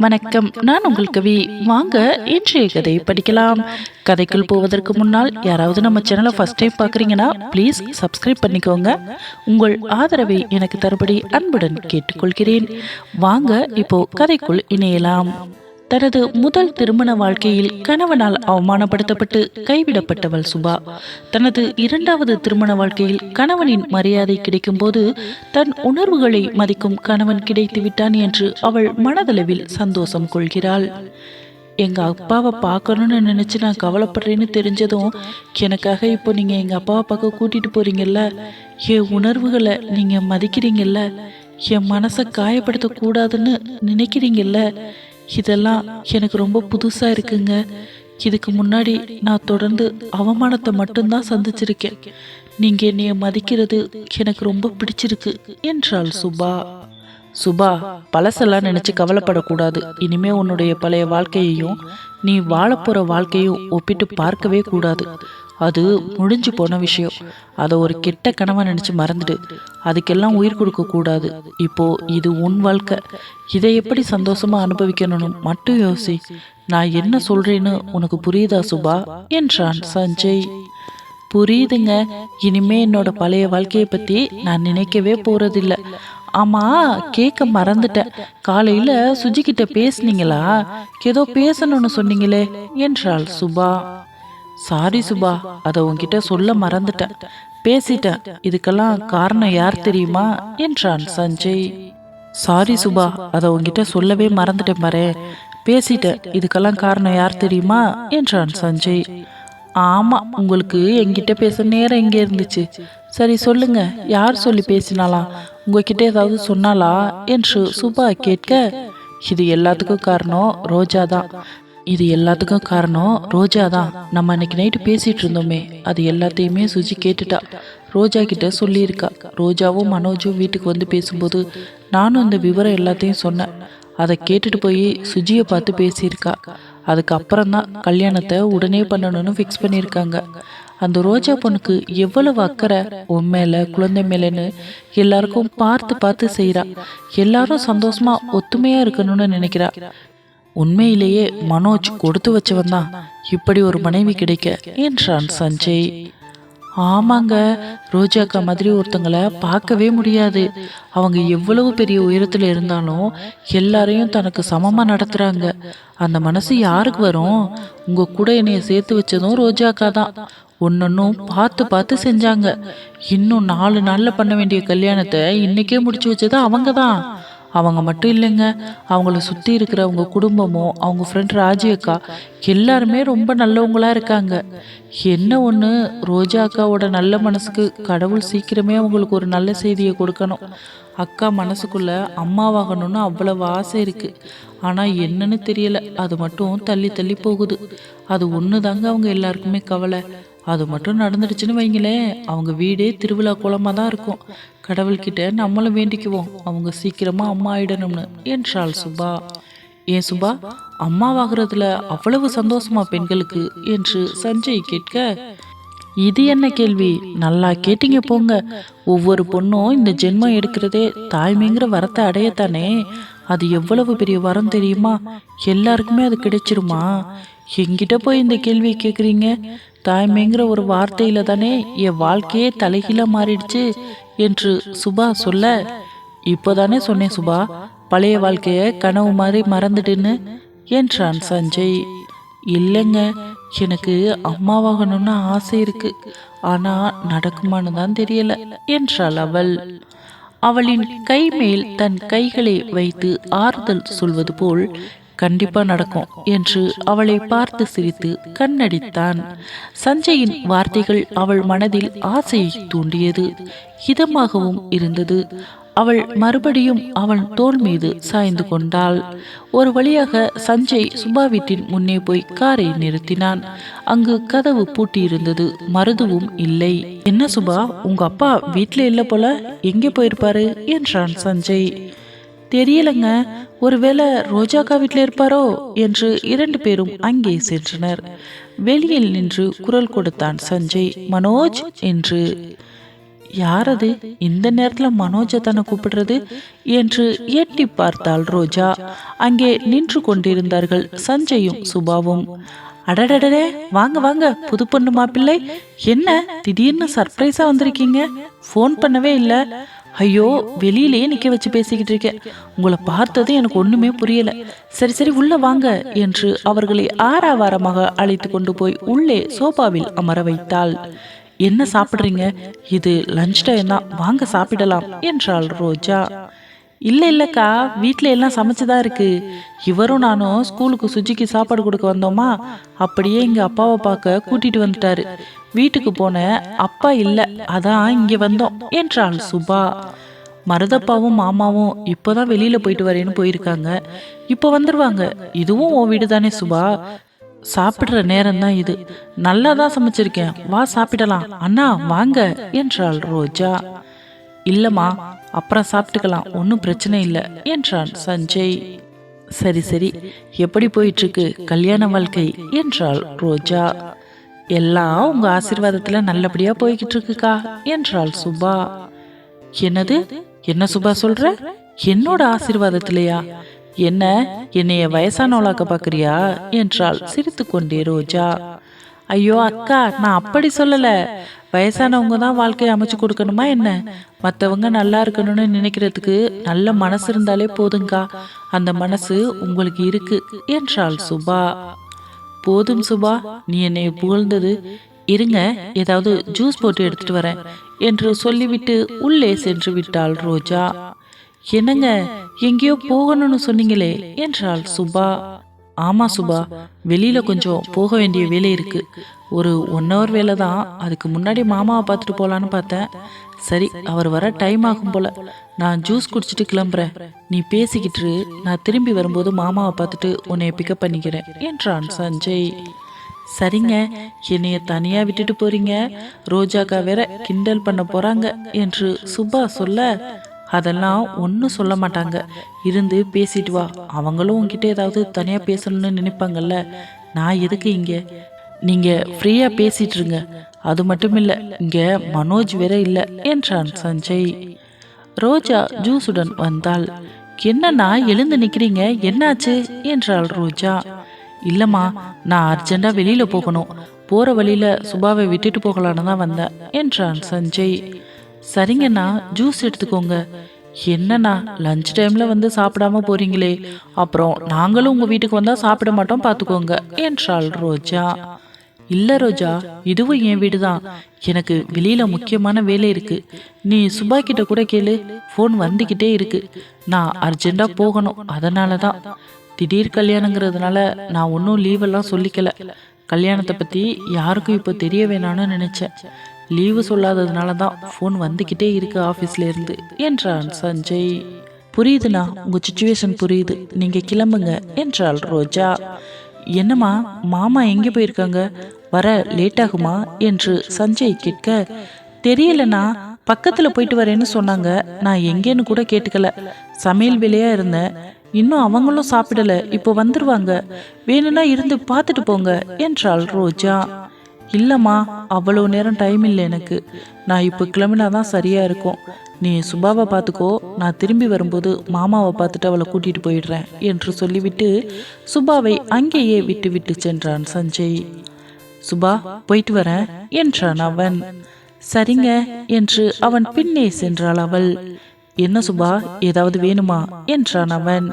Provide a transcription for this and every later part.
வணக்கம். நான் உங்கள் கவி. வாங்க இன்றைய கதையை படிக்கலாம். கதைக்குள் போவதற்கு முன்னால் யாராவது நம்ம சேனலை ஃபர்ஸ்ட் டைம் பார்க்குறீங்கன்னா ப்ளீஸ் சப்ஸ்கிரைப் பண்ணிக்கோங்க. உங்கள் ஆதரவை எனக்கு தருபடி அன்புடன் கேட்டுக்கொள்கிறேன். வாங்க இப்போ கதைக்குள் இணையலாம். தனது முதல் திருமண வாழ்க்கையில் கணவனால் அவமானப்படுத்தப்பட்டு கைவிடப்பட்டவள் சுபா. தனது இரண்டாவது திருமண வாழ்க்கையில் கணவனின் மரியாதை கிடைக்கும்போது தன் உணர்வுகளை மதிக்கும் கணவன் கிடைத்து விட்டான் என்று அவள் மனதளவில் சந்தோஷம் கொள்கிறாள். எங்க அப்பாவை பார்க்கணும்னு நினைச்சு நான் கவலைப்படுறேன்னு தெரிஞ்சதும் எனக்காக இப்போ நீங்க எங்க அப்பாவை பார்க்க கூட்டிட்டு போறீங்கல்ல? என் உணர்வுகளை நீங்க மதிக்கிறீங்கல்ல? என் மனசை காயப்படுத்த கூடாதுன்னு நினைக்கிறீங்கல்ல? இதெல்லாம் எனக்கு ரொம்ப புதுசா இருக்குங்க. இதுக்கு முன்னாடி நான் தொடர்ந்து அவமானத்தை மட்டும்தான் சந்திச்சிருக்கேன். நீங்க என்னைய மதிக்கிறது எனக்கு ரொம்ப பிடிச்சிருக்கு என்றாள் சுபா. சுபா பழசெல்லாம் நினைச்சு கவலைப்படக்கூடாது. இனிமே உன்னுடைய பழைய வாழ்க்கையையும் நீ வாழப்போற வாழ்க்கையும் ஒப்பிட்டு பார்க்கவே கூடாது. அது முடிஞ்சு போன விஷயம். அதை ஒரு கெட்ட கனவை நினச்சி மறந்துடு. அதுக்கெல்லாம் உயிர் கொடுக்க கூடாது. இப்போ இது உன் வாழ்க்கை. இதை எப்படி சந்தோஷமா அனுபவிக்கணும்னு மட்டும் யோசி. நான் என்ன சொல்றேன்னு உனக்கு புரியுதா சுபா? என்றான் சஞ்சய். புரியுதுங்க. இனிமே என்னோட பழைய வாழ்க்கையை பத்தி நான் நினைக்கவே போறதில்ல. ஆமா கேட்க மறந்துட்டேன். காலையில சுஜி கிட்ட பேசுனீங்களா? ஏதோ பேசணும்னு சொன்னீங்களே என்றாள் சுபா. சாரி சுபா அதை உன்கிட்ட சொல்ல மறந்துட்டேன். பேசிட்டேன். இதுக்கெல்லாம் காரணம் யார் தெரியுமா? என்றான் சஞ்சய். சாரி சுபா அதை உன்கிட்ட சொல்லவே மறந்துட்டேன் பாரு பேசிட்டேன். இதுக்கெல்லாம் காரணம் யார் தெரியுமா? என்றான் சஞ்சய். ஆமா உங்களுக்கு என்கிட்ட பேச நேரம் எங்கே இருந்துச்சு? சரி சொல்லுங்க. யார் சொல்லி பேசினாலாம்? உங்ககிட்ட ஏதாவது சொன்னாலா? என்று சுபா கேட்க இது எல்லாத்துக்கும் காரணம் ரோஜா தான் இது எல்லாத்துக்கும் காரணம் ரோஜா தான். நம்ம அன்னைக்கு நைட்டு பேசிட்டு இருந்தோமே அது எல்லாத்தையுமே சுஜி கேட்டுட்டா. ரோஜா கிட்ட சொல்லியிருக்கா. ரோஜாவும் மனோஜும் வீட்டுக்கு வந்து பேசும்போது நானும் இந்த விவரம் எல்லாத்தையும் சொன்னேன். அதை கேட்டுட்டு போய் சுஜியை பார்த்து பேசியிருக்கா. அதுக்கப்புறம் தான் கல்யாணத்தை உடனே பண்ணணும்னு ஃபிக்ஸ் பண்ணியிருக்காங்க. அந்த ரோஜா பொண்ணுக்கு எவ்வளவு அக்கறை? உன் மேல குழந்தை மேலேன்னு எல்லாருக்கும் பார்த்து பார்த்து செய்கிறா எல்லாரும் சந்தோஷமா ஒத்துமையா இருக்கணும்னு நினைக்கிறா. உண்மையிலேயே மனோஜ் கொடுத்து வச்சவன் தான் இப்படி ஒரு மனைவி கிடைக்க என்றான் சஞ்சய். ஆமாங்க ரோஜாக்கா மாதிரி ஒருத்தங்களை பார்க்கவே முடியாது. அவங்க எவ்வளவு பெரிய உயரத்தில் இருந்தாலும் எல்லாரையும் தனக்கு சமமாக நடத்துறாங்க. அந்த மனசு யாருக்கு வரும்? உங்கள் கூட என்னைய சேர்த்து வச்சதும் ரோஜாக்கா தான். ஒன்னொன்னும் பார்த்து பார்த்து செஞ்சாங்க. இன்னும் நாலு நாளில் பண்ண வேண்டிய கல்யாணத்தை இன்னைக்கே முடிச்சு வச்சது அவங்க தான் அவங்க மட்டும் இல்லைங்க. அவங்கள சுற்றி இருக்கிற அவங்க குடும்பமும் அவங்க ஃப்ரெண்ட் ராஜி அக்கா எல்லாருமே ரொம்ப நல்லவங்களாக இருக்காங்க. என்ன ஒன்று ரோஜா அக்காவோட நல்ல மனசுக்கு கடவுள் சீக்கிரமே அவங்களுக்கு ஒரு நல்ல செய்தியை கொடுக்கணும். அக்கா மனசுக்குள்ளே அம்மாவாகணும்னு அவ்வளவு ஆசை இருக்குது ஆனால் என்னன்னு தெரியலை. அது மட்டும் தள்ளி தள்ளி போகுது. அது ஒன்று தாங்க அவங்க எல்லாருக்குமே கவலை. அது மட்டும் நடந்துடுச்சுன்னு வைங்களேன் அவங்க வீடே திருவிழா குளமாக தான் இருக்கும். கடவுள்கிட்ட நம்மளும் வேண்டிக்குவோம். அவங்க சீக்கிரமாக அம்மா ஆயிடணும்னு. என்றாள் சுபா. ஏன் சுபா? அம்மாவாகிறதுல அவ்வளவு சந்தோஷமா பெண்களுக்கு? என்று சஞ்சய் கேட்க இது என்ன கேள்வி? நல்லா கேட்டீங்க போங்க. ஒவ்வொரு பொண்ணும் இந்த ஜென்மம் எடுக்கிறதே தாய்மைங்கிற வரத்தை அடையத்தானே? அது எவ்வளவு பெரிய வரம் தெரியுமா? எல்லாருக்குமே அது கிடைச்சிருமா? எங்கிட்ட போய் இந்த கேள்வியை கேட்குறீங்க தாய்மைங்கிற ஒரு வார்த்தையில தானே என் வாழ்க்கையே தலைகீழ மாறிடுச்சு என்று சுபா சொல்ல இப்போதானே சொன்னேன் சுபா பழைய வாழ்க்கைய கனவு மாதிரி மறந்துடுன்னு என்றான் சஞ்சய். இல்லைங்க எனக்கு அம்மாவாகணும்னு ஆசை இருக்கு ஆனா நடக்குமான்னு தான் தெரியல என்றாள் அவள். அவளின் கை மேல் தன் கைகளை வைத்து ஆறுதல் சொல்வது போல் கண்டிப்பா நடக்கும் என்று அவளை பார்த்து சிரித்து கண்ணடித்தான். சஞ்சயின் வார்த்தைகள் அவள் மனதில் ஆசையை தூண்டியது இதமாகவும் இருந்தது. அவள் மறுபடியும் அவன் தோல் மீது சாய்ந்து கொண்டாள். ஒரு வழியாக சஞ்சய் சுபா வீட்டின் முன்னே போய் காரை நிறுத்தினான். அங்கு கதவு பூட்டியிருந்தது மருதுவும் இல்லை. என்ன சுபா உங்க அப்பா வீட்டில் இல்ல போல? எங்கே போயிருப்பாரு? என்றான் சஞ்சய். தெரியலங்க. ஒருவேளை ரோஜாக்கா வீட்டில் இருப்பாரோ என்று இரண்டு பேரும் அங்கே சென்றனர். வெளியில் நின்று குரல் கொடுத்தான் சஞ்சய். மனோஜ் என்று. யாரது இந்த நேரத்தில் மனோஜை தானே கூப்பிடுறது? என்று எட்டி பார்த்தாள் ரோஜா. அங்கே நின்று கொண்டிருந்தார்கள் சஞ்சயும் சுபாவும். அடடடடே வாங்க வாங்க புது பொண்ணு மாப்பிள்ளை. என்ன திடீர்னு சர்ப்ரைஸா வந்திருக்கீங்க? ஃபோன் பண்ணவே இல்லை. ஐயோ வெளியிலேயே நிக்க வச்சு பேசிக்கிட்டு இருக்கேன் உங்களை பார்த்தது எனக்கு ஒண்ணுமே புரியல. சரி சரி உள்ள வாங்க என்று அவர்களை ஆறாவாரமாக அழைத்து கொண்டு போய் உள்ளே சோபாவில் அமர வைத்தாள். என்ன சாப்பிடுறீங்க? இது லஞ்ச் டைம் தான் வாங்க சாப்பிடலாம் என்றாள் ரோஜா. இல்லை இல்லைக்கா வீட்டில் எல்லாம் சமைச்சுதான் இருக்கு. இவரும் நானும் ஸ்கூலுக்கு சுஜிக்கு சாப்பாடு கொடுக்க வந்தோமா அப்படியே எங்கள் அப்பாவை பார்க்க கூட்டிட்டு வந்துட்டாரு. வீட்டுக்கு போன அப்பா இல்லை அதான் இங்கே வந்தோம் என்றாள் சுபா. மருதப்பாவும் மாமாவும் இப்போதான் வெளியில போயிட்டு வரேன்னு போயிருக்காங்க. இப்போ வந்துருவாங்க. இதுவும் உன் வீடு தானே சுபா? சாப்பிடுற நேரம் தான் இது. நல்லா தான் சமைச்சிருக்கேன். வா சாப்பிடலாம். அண்ணா வாங்க என்றாள் ரோஜா. இல்லம்மா அப்புறம் சாப்பிட்டுக்கலாம் ஒன்றும் பிரச்சனை இல்லை என்றான் சஞ்சய். சரி சரி எப்படி போயிட்டுருக்கு கல்யாண வாழ்க்கை? என்றாள் ரோஜா. எல்லாம் உங்க ஆசீர்வாதத்தில் நல்லபடியா போய்கிட்டு இருக்குக்கா என்றாள் சுபா. என்னது? என்ன சுபா சொல்ற? என்னோட ஆசீர்வாதத்திலையா? என்ன என்னைய வயசானவளாக்க பாக்குறியா? என்றாள் சிரித்துக்கொண்டே ரோஜா. ஐயோ அக்கா நான் அப்படி சொல்லல. வயசானவங்க தான் வாழ்க்கையை அமைச்சு கொடுக்கணுமா என்ன? மற்றவங்க நல்லா இருக்கணும்னு நினைக்கிறதுக்கு நல்ல மனசு இருந்தாலே போதுங்கா. அந்த மனசு உங்களுக்கு இருக்கு என்றாள் சுபா. போதும் சுபா நீ என்னை புகழ்ந்தது. இருங்க ஏதாவது ஜூஸ் போட்டு எடுத்துட்டு வரேன் என்று சொல்லிவிட்டு உள்ளே சென்று விட்டாள் ரோஜா. என்னங்க எங்கேயோ போகணும்னு சொன்னீங்களே என்றாள் சுபா. ஆமா சுபா வெளியில கொஞ்சம் போக வேண்டிய வேலை இருக்கு. ஒரு ஒன் ஹவர் வேலை தான். அதுக்கு முன்னாடி மாமாவை பார்த்துட்டு போலான்னு பார்த்தேன். சரி அவர் வர டைம் ஆகும் போல. நான் ஜூஸ் குடிச்சிட்டு கிளம்புறேன். நீ பேசிக்கிட்டு. நான் திரும்பி வரும்போது மாமாவை பார்த்துட்டு உன்னை பிக்கப் பண்ணிக்கிறேன் என்றான் சஞ்சய். சரிங்க என்னைய தனியா விட்டுட்டு போறீங்க. ரோஜாக்கா வேற கிண்டல் பண்ண போறாங்க என்று சுபா சொல்ல அதெல்லாம் ஒன்றும் சொல்ல மாட்டாங்க. இருந்து பேசிட்டு வா. அவங்களும் உன்கிட்ட ஏதாவது தனியாக பேசணும்னு நினைப்பாங்கல்ல. நான் எதுக்கு இங்கே? நீங்கள் ஃப்ரீயாக பேசிட்டு இருங்க. அது மட்டும் இல்லை இங்கே மனோஜ் வேற இல்லை என்றான் சஞ்சய். ரோஜா ஜூஸுடன் வந்தாள். என்னண்ணா எழுந்து நிக்கிறீங்க? என்னாச்சு? என்றாள் ரோஜா. இல்லம்மா நான் அர்ஜென்ட்டா வெளியில போகணும். போற வழியில சுபாவை விட்டுட்டு போகலான்னு தான் வந்தேன் என்றான் சஞ்சய். சரிங்கண்ணா ஜூஸ் எடுத்துக்கோங்க. என்னண்ணா லஞ்ச் டைம்ல வந்து சாப்பிடாம போறீங்களே. அப்புறம் நாங்களும் உங்க வீட்டுக்கு வந்தா சாப்பிட மாட்டோம் பாத்துக்கோங்க என்றாள் ரோஜா. இல்ல ரோஜா இதுவும் என் வீடு தான் எனக்கு வெளியில முக்கியமான வேலை இருக்கு. நீ சுபா கிட்ட கூட கேளு ஃபோன் வந்துகிட்டே இருக்கு. நான் அர்ஜென்ட்டா போகணும் அதனால தான் திடீர் கல்யாணங்கிறதுனால நான் ஒன்றும் லீவெல்லாம் சொல்லிக்கல. கல்யாணத்தை பத்தி யாருக்கும் இப்போ தெரிய வேணாம்னு நினைச்சேன். லீவு சொல்லாததுனால தான் ஃபோன் வந்துக்கிட்டே இருக்கு ஆஃபீஸ்லேருந்து என்றான் சஞ்சய். புரியுதுண்ணா உங்கள் சுச்சுவேஷன் புரியுது. நீங்கள் கிளம்புங்க என்றாள் ரோஜா. என்னம்மா மாமா எங்கே போயிருக்காங்க? வர லேட் ஆகுமா? என்று சஞ்சய் கேட்க தெரியலண்ணா பக்கத்தில் போயிட்டு வரேன்னு சொன்னாங்க. நான் எங்கேன்னு கூட கேட்டுக்கல. சமையல் விலையாக இருந்தேன். இன்னும் அவங்களும் சாப்பிடல. இப்போ வந்துருவாங்க. வேணும்னா இருந்து பார்த்துட்டு போங்க என்றாள் ரோஜா. இல்லைம்மா அவ்வளோ நேரம் டைம் இல்லை எனக்கு. நான் இப்போ கிளம்பினாதான் சரியாக இருக்கும். நீ சுபாவை பார்த்துக்கோ நான் திரும்பி வரும்போது மாமாவை பார்த்துட்டு அவளை கூட்டிட்டு போயிடுறேன் என்று சொல்லிவிட்டு சுபாவை அங்கேயே விட்டு விட்டு சென்றான் சஞ்சய். சுபா போயிட்டு வரேன் என்றான் அவன். சரிங்க என்று அவன் பின்னே சென்றாள் அவள். என்ன சுபா ஏதாவது வேணுமா? என்றான் அவன்.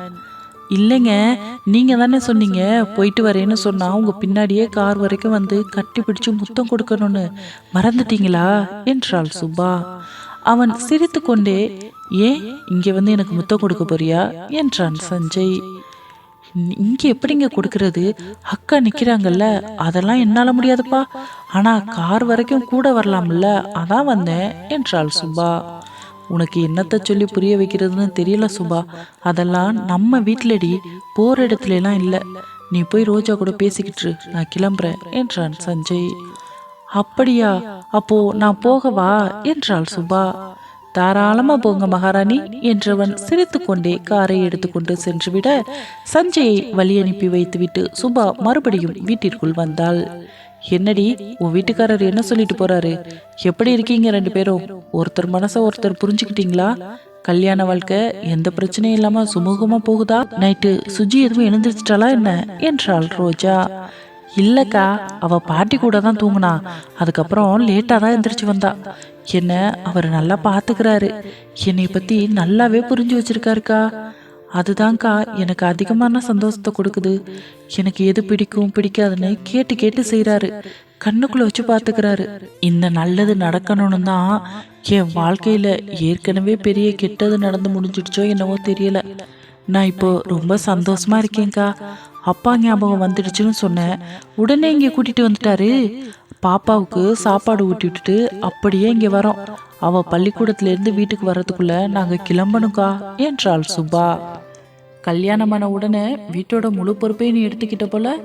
இல்லைங்க நீங்கள் தானே சொன்னீங்க போயிட்டு வரேன்னு சொன்னால் உங்கள் பின்னாடியே கார் வரைக்கும் வந்து கட்டி பிடிச்சு முத்தம் கொடுக்கணும்னு. மறந்துட்டீங்களா? என்றாள் சுபா. அவன் சிரித்துக்கொண்டே ஏன் இங்கே வந்து எனக்கு முத்தம் கொடுக்க போறியா? என்றான் சஞ்சய். இங்கே எப்படிங்க கொடுக்கறது? அக்கா நிற்கிறாங்கல்ல அதெல்லாம் என்னால் முடியாதுப்பா. ஆனால் கார் வரைக்கும் கூட வரலாம்ல அதான் வந்தேன் என்றாள் சுபா. உனக்கு என்னத்த சொல்லி புரிய வைக்கிறதுன்னு தெரியல சுபா. அதெல்லாம் நம்ம வீட்டிலடி. போற இடத்துல எல்லாம் இல்ல. நீ போய் ரோஜா கூட பேசிக்கிட்டு நான் கிளம்புறேன் என்றான் சஞ்சய். அப்படியா? அப்போ நான் போகவா? என்றாள் சுபா. தாராளமா போங்க மகாராணி என்றவன் சிரித்துக்கொண்டே காரை எடுத்துக்கொண்டு சென்றுவிட சஞ்சயை வழி அனுப்பி வைத்துவிட்டு சுபா மறுபடியும் வீட்டிற்குள் வந்தாள். என்னடி உன் வீட்டுக்காரர் என்ன சொல்லிட்டு போறாரு? எப்படி இருக்கீங்க ரெண்டு பேரும்? ஒருத்தர் மனசை ஒருத்தர் புரிஞ்சுக்கிட்டீங்களா? கல்யாண வாழ்க்கை எந்த பிரச்சனையும் இல்லாம சுமூகமா போகுதா? நைட்டு சுஜி எதுவும் எழுந்திரிச்சிட்டாளா என்ன? என்றாள் ரோஜா. இல்லக்கா அவ பாட்டி கூட தான் தூங்குனா. அதுக்கப்புறம் லேட்டா தான் எந்திரிச்சு வந்தா. என்ன அவர் நல்லா பாத்துக்கிறாரு. என்னை பத்தி நல்லாவே புரிஞ்சு வச்சிருக்காருக்கா. அதுதான்க்கா எனக்கு அதிகமான சந்தோஷத்தை கொடுக்குது. எனக்கு எது பிடிக்கும் பிடிக்காதுன்னு கேட்டு கேட்டு செய்கிறாரு கண்ணுக்குள்ள வச்சு பார்த்துக்கிறாரு இந்த நல்லது நடக்கணும்னு தான் என் வாழ்க்கையில் ஏற்கனவே பெரிய கெட்டது நடந்து முடிஞ்சிடுச்சோ என்னவோ தெரியல. நான் இப்போ ரொம்ப சந்தோஷமா இருக்கேன்க்கா. அப்பா ஞாபகம் வந்துடுச்சுன்னு சொன்னேன். உடனே இங்கே கூட்டிட்டு வந்துட்டாரு. பாப்பாவுக்கு சாப்பாடு ஊட்டி விட்டுட்டு அப்படியே இங்கே வரோம். அவள் பள்ளிக்கூடத்துலேருந்து வீட்டுக்கு வர்றதுக்குள்ளே நாங்கள் கிளம்பணுக்கா என்றாள் சுபா. கல்யாணமான உடனே வீட்டோட முழு பொறுப்பையும் நீ எடுத்துக்கிட்ட போல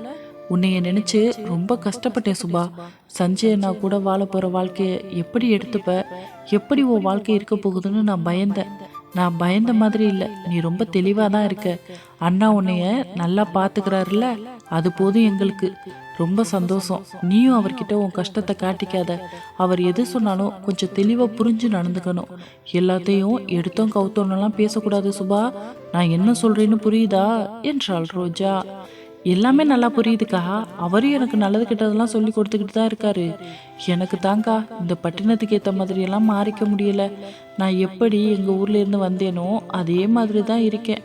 உன்னைய நினைச்சு ரொம்ப கஷ்டப்பட்டேன் சுபா. சஞ்சய் நான் கூட வாழ போற வாழ்க்கைய எப்படி எடுத்துப்ப? எப்படி உன் வாழ்க்கை இருக்க போகுதுன்னு நான் பயந்தேன். நான் பயந்த மாதிரி இல்லை. நீ ரொம்ப தெளிவாக தான் இருக்க. அண்ணா உன்னைய நல்லா பார்த்துக்கிறாருல அது போதும் எங்களுக்கு. ரொம்ப சந்தோஷம். நீயும் அவர்கிட்ட உன் கஷ்டத்தை காட்டிக்காத. அவர் எது சொன்னாலும் கொஞ்சம் தெளிவாக புரிஞ்சு நடந்துக்கணும். எல்லாத்தையும் எடுத்தோம் கவுத்தோன்னெல்லாம் பேசக்கூடாது சுபா. நான் என்ன சொல்கிறேன்னு புரியுதா? என்றாள் ரோஜா. எல்லாமே நல்லா புரியுதுக்கா. அவரும் எனக்கு நல்லது கெட்டதெல்லாம் சொல்லி கொடுத்துக்கிட்டு தான் இருக்காரு. எனக்கு தாங்க்கா இந்த பட்டினத்துக்கு ஏற்ற மாதிரியெல்லாம் மாறிக்க முடியல. நான் எப்படி எங்கள் ஊர்லேருந்து வந்தேனோ அதே மாதிரி தான் இருக்கேன்.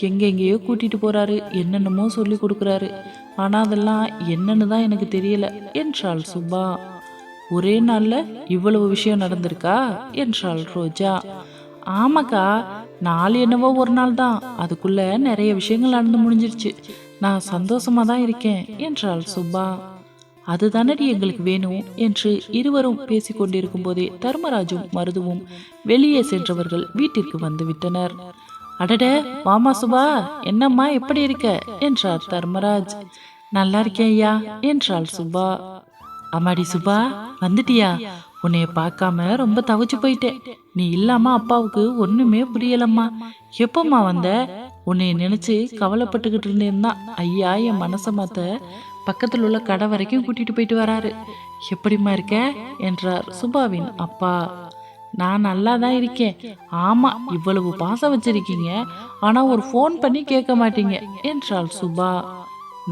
எங்கெங்கேயோ கூட்டிகிட்டு போகிறாரு என்னென்னமோ சொல்லி கொடுக்குறாரு. ஆனால் அதெல்லாம் என்னன்னு தான் எனக்கு தெரியல. என்றாள் சுபா. ஒரே நாளில் இவ்வளவு விஷயம் நடந்திருக்கா? என்றாள் ரோஜா. ஆமாக்கா நாள் என்னவோ ஒரு நாள் தான். அதுக்குள்ளே நிறைய விஷயங்கள் நடந்து முடிஞ்சிருச்சு. நான் சந்தோஷமா தான் இருக்கேன் என்றாள் சுபா அதுதானடி எங்களுக்கு வேணும்? என்று இருவரும் பேசிக்கொண்டிருக்கும் போதே தர்மராஜும் மருதுவும் வெளியே சென்றவர்கள் வீட்டிற்கு வந்து விட்டனர் அடட மாமா சுபா என்னம்மா எப்படி இருக்க? என்றார் தர்மராஜ். நல்லா இருக்கேன் ஐயா என்றாள் சுபா அம்மாடி சுபா வந்துட்டியா? உன்னைய பார்க்காம ரொம்ப தவிச்சு போயிட்டேன். நீ இல்லாம அப்பாவுக்கு ஒண்ணுமே புரியலம்மா. எப்பம்மா வந்த? உன்னை நினைச்சு கவலைப்பட்டுக்கிட்டு இருந்தேன்னா ஐயா என் மனசை மாத்த பக்கத்தில் உள்ள கடை வரைக்கும் கூட்டிட்டு போயிட்டு வராரு. எப்படிம்மா இருக்க? என்றார் சுபாவின் அப்பா. நான் நல்லா தான் இருக்கேன். ஆமா இவ்வளவு பாசம் வச்சிருக்கீங்க. ஆனா ஒரு ஃபோன் பண்ணி கேட்க மாட்டீங்க என்றாள் சுபா.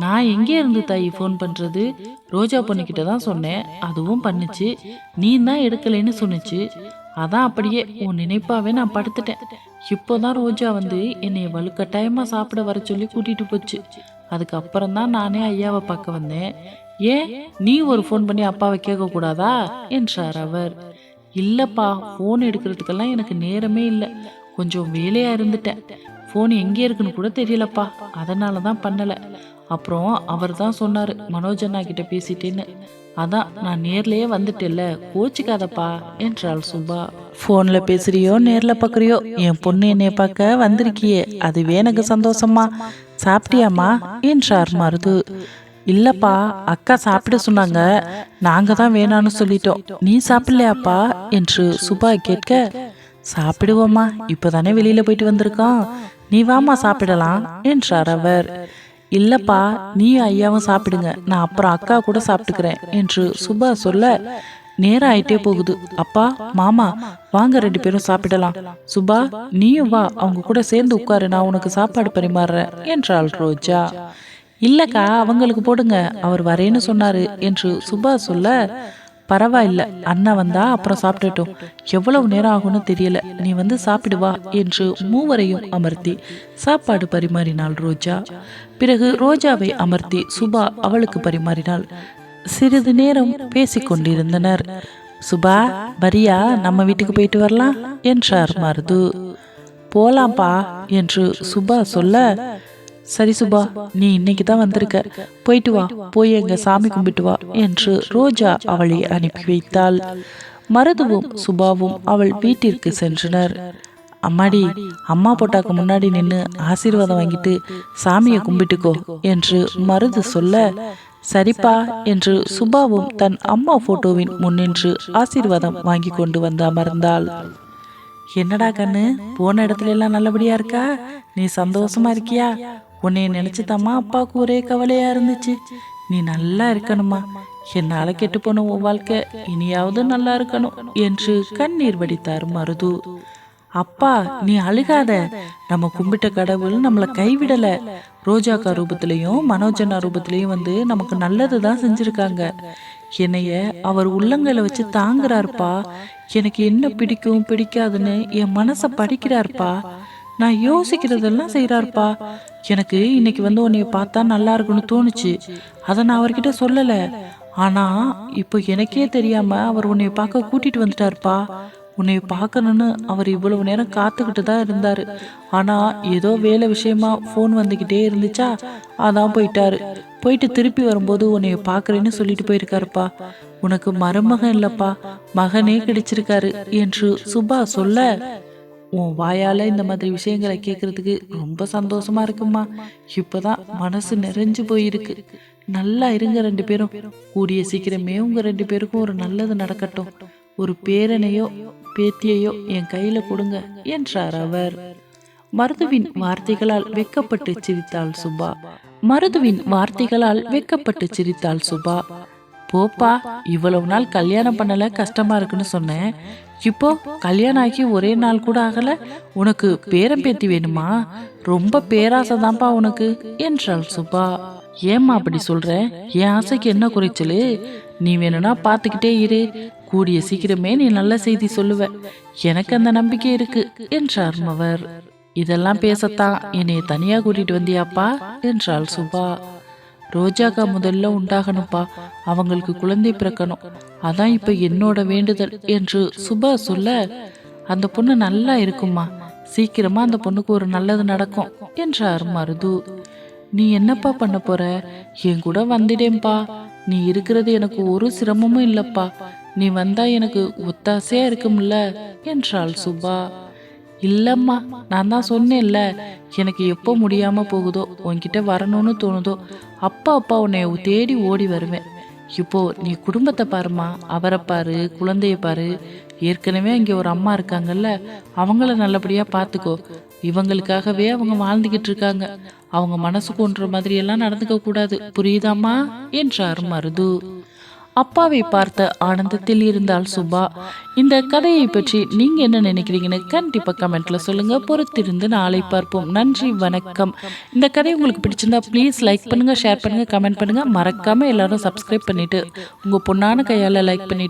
நான் எங்கே இருந்து தாயி ஃபோன் பண்றது? ரோஜா பொண்ணுக்கிட்ட தான் சொன்னேன். அதுவும் பண்ணுச்சு. நீ தான் எடுக்கலைன்னு சொன்னுச்சு. அதான் அப்படியே உன் நினைப்பாவே நான் படுத்துட்டேன். இப்போதான் ரோஜா வந்து என்னை வலுக்கட்டாயமாக சாப்பிட வர சொல்லி கூட்டிட்டு போச்சு. அதுக்கப்புறம் தான் நானே ஐயாவை பார்க்க வந்தேன். ஏன்? நீ ஒரு ஃபோன் பண்ணி அப்பாவை கேட்கக்கூடாதா? என்றார் அவர். இல்லைப்பா ஃபோன் எடுக்கிறதுக்கெல்லாம் எனக்கு நேரமே இல்லை. கொஞ்சம் வேலையாக இருந்துட்டேன். ஃபோன் எங்கே இருக்குன்னு கூட தெரியலப்பா. அதனால தான் பண்ணலை. அப்புறம் அவர் தான் சொன்னார் மனோஜ் அண்ணா கிட்ட பேசிட்டேன்னு. அதான் நான் நேர்லயே வந்துட்டேல்ல கோச்சிக்காதப்பா என்றாள் சுபா. ஃபோனில் பேசுறியோ நேர்ல பார்க்குறியோ என் பொண்ணு என்னைய பார்க்க வந்திருக்கியே அதுவே எனக்கு சந்தோஷமா. சாப்பிட்டியாம்மா? என்றார் மருது. இல்லப்பா அக்கா சாப்பிட சொன்னாங்க. நாங்க தான் வேணான்னு சொல்லிட்டோம். நீ சாப்பிடலையாப்பா? என்று சுபா கேட்க சாப்பிடுவோம்மா இப்பதானே வெளியில போயிட்டு வந்திருக்கோம் நீ வாமா சாப்பிடலாம் என்றார் அவர். இல்லப்பா நீ ஐயாவும் சாப்பிடுங்க. நான் அப்புறம் அக்கா கூட சாப்பிட்டுக்கிறேன் என்று சுபா சொல்ல நேரம் ஆயிட்டே போகுது. அப்பா மாமா வாங்க ரெண்டு பேரும் சாப்பிடலாம். சுபா நீயும் வா அவங்க கூட சேர்ந்து உட்காரு நான் உனக்கு சாப்பாடு பரிமாறுறேன் என்றாள் ரோஜா. இல்லக்கா அவங்களுக்கு போடுங்க அவர் வரேன்னு சொன்னாரு என்று சுபா சொல்ல பரவாயில்ல அண்ணா வந்தா அப்புறம் சாப்பிட்டுட்டோம். எவ்வளவு நேரம் ஆகும்னு தெரியல. நீ வந்து சாப்பிடு வா என்று மூவரையும் அமர்த்தி சாப்பாடு பரிமாறினாள் ரோஜா. பிறகு ரோஜாவை அமர்த்தி சுபா அவளுக்கு பரிமாறினாள். சிறிது நேரம் பேசிக்கொண்டிருந்தனர் சுபா வரியா? நம்ம வீட்டுக்கு போயிட்டு வரலாம்? என்றார் மருது. போலாம்ப்பா என்று சுபா சொல்ல சரி சுபா நீ இன்னைக்கு தான் வந்திருக்க. போயிட்டு வா போய் எங்க சாமி கும்பிட்டு வா என்று ரோஜா அவளை அனுப்பி வைத்தாள். மருதுவும் சுபாவும் அவள் வீட்டிற்கு சென்றனர். அம்மாடி அம்மா போட்டாக்கு முன்னாடி நின்று ஆசீர்வாதம் வாங்கிட்டு சாமியை கும்பிட்டுக்கோ என்று மருது சொல்ல சரிப்பா என்று சுபாவும் தன் அம்மா போட்டோவின் முன்னின்று ஆசீர்வாதம் வாங்கி கொண்டு வந்து அமர்ந்தாள். என்னடா கண்ணு போன இடத்துல எல்லாம் நல்லபடியா இருக்கா? நீ சந்தோஷமா இருக்கியா? உன்னை நினைச்சுதாம்மா அப்பாவுக்கு ஒரே கவலையா இருந்துச்சு. நீ நல்லா இருக்கணுமா என்னால கெட்டு போன உன் வாழ்க்கை இனியாவது நல்லா இருக்கணும் என்று கண்ணீர் வடித்தார் மருது. அப்பா நீ அழுகாத. நம்ம கும்பிட்ட கடவுள் நம்மளை கைவிடல. ரோஜாக்கா ரூபத்திலையும் மனோஜனா ரூபத்திலையும் வந்து நமக்கு நல்லது தான் செஞ்சிருக்காங்க. என்னைய அவர் உள்ளங்களை வச்சு தாங்குறாருப்பா. எனக்கு என்ன பிடிக்கும் பிடிக்காதுன்னு என் மனசை படிக்கிறாருப்பா நான் யோசிக்கிறதெல்லாம் செய்கிறாருப்பா எனக்கு இன்னைக்கு வந்து உன்னைய பார்த்தா நல்லா இருக்குன்னு தோணுச்சு. அதை நான் அவர்கிட்ட சொல்லலை. ஆனால் இப்போ எனக்கே தெரியாமல் அவர் உன்னைய பார்க்க கூட்டிகிட்டு வந்துட்டாருப்பா. உன்னை பார்க்கணுன்னு அவர் இவ்வளவு நேரம் காத்துக்கிட்டு தான் இருந்தார். ஆனால் ஏதோ வேலை விஷயமா ஃபோன் வந்துக்கிட்டே இருந்துச்சா? அதான் போயிட்டாரு. போயிட்டு திருப்பி வரும்போது உன்னைய பார்க்குறேன்னு சொல்லிட்டு போயிருக்காருப்பா. உனக்கு மருமகன் இல்லைப்பா. மகனே கிடைச்சிருக்காரு என்று சுபா சொல்ல உன் வாயால் இந்த மாதிரி விஷயங்களை கேட்கறதுக்கு ரொம்ப சந்தோஷமா இருக்குமா இப்பதான் மனசு நிறைஞ்சு போயிருக்கு. நல்லா இருங்க ரெண்டு பேரும். கூடிய சீக்கிரமே உங்க ரெண்டு பேருக்கும் ஒரு நல்லது நடக்கட்டும். ஒரு பேரனையோ பேத்தியையோ என் கையில கொடுங்க என்றார் அவர். மருதுவின் வார்த்தைகளால் வெக்கப்பட்டு சிரித்தாள் சுபா. மருதுவின் வார்த்தைகளால் வெக்கப்பட்டு சிரித்தாள் சுபா. போப்பா இவ்வளவு நாள் கல்யாணம் பண்ணல கஷ்டமா இருக்குன்னு சொன்னேன். இப்போ கல்யாணம் ஆகி ஒரே நாள் கூட ஆகல. உனக்கு பேரம் பேத்தி வேணுமா? ரொம்ப பேராசை தான்ப்பா உனக்கு என்றாள் சுபா. ஏம்மா அப்படி சொல்ற? என் ஆசைக்கு என்ன குறைச்சலு? நீ வேணும்னா பார்த்துக்கிட்டே இரு. கூடிய சீக்கிரமே நீ நல்ல செய்தி சொல்லுவ. எனக்கு அந்த நம்பிக்கை இருக்கு என்றார் அவர் இதெல்லாம் பேசத்தான். என்னைய தனியா கூட்டிட்டு வந்தியாப்பா? என்றாள் சுபா. ரோஜாக்கா முதல்ல உண்டாகணும்ப்பா. அவங்களுக்கு குழந்தை பிறக்கணும். அதான் இப்ப என்னோட வேண்டுதல் என்று சுபா சொல்ல அந்த பொண்ணு நல்லா இருக்குமா சீக்கிரமா அந்த பொண்ணுக்கு ஒரு நல்லது நடக்கும். என்றார் மருது. நீ என்னப்பா பண்ண போற? என் கூட வந்துடேன்பா நீ இருக்கிறது எனக்கு ஒரு சிரமமும் இல்லப்பா. நீ வந்தா எனக்கு ஒத்தாசையா இருக்கும்ல. என்றாள் சுபா. இல்லைம்மா நான் தான் சொன்னேன்ல எனக்கு எப்போ முடியாமல் போகுதோ உன்கிட்ட வரணும்னு தோணுதோ அப்பா அப்பா உன்னை தேடி ஓடி வருவேன். இப்போ நீ குடும்பத்தை பாருமா அவரை பாரு குழந்தைய பாரு. ஏற்கனவே இங்கே ஒரு அம்மா இருக்காங்கல்ல அவங்கள நல்லபடியாக பார்த்துக்கோ இவங்களுக்காகவே அவங்க வாழ்ந்துக்கிட்டு இருக்காங்க. அவங்க மனசுக்கு ஒன்ற மாதிரியெல்லாம் நடந்துக்க கூடாது புரியுதாம்மா? என்றார் மருது. அப்பாவை பார்த்த ஆனந்தத்தில் இருந்தால் சுபா இந்த கதையை பற்றி நீங்க என்ன நினைக்கிறீங்கன்னு கண்டிப்பா கமெண்ட்ல சொல்லுங்க. பொறுத்திருந்து நாளை பார்ப்போம். நன்றி வணக்கம். இந்த கதை உங்களுக்கு பிடிச்சிருந்தா ப்ளீஸ் லைக் பண்ணுங்க ஷேர் பண்ணுங்க கமெண்ட் பண்ணுங்க. மறக்காம எல்லாரும் சப்ஸ்கிரைப் பண்ணிட்டு உங்க பொண்ணான கையால லைக் பண்ணிட்டு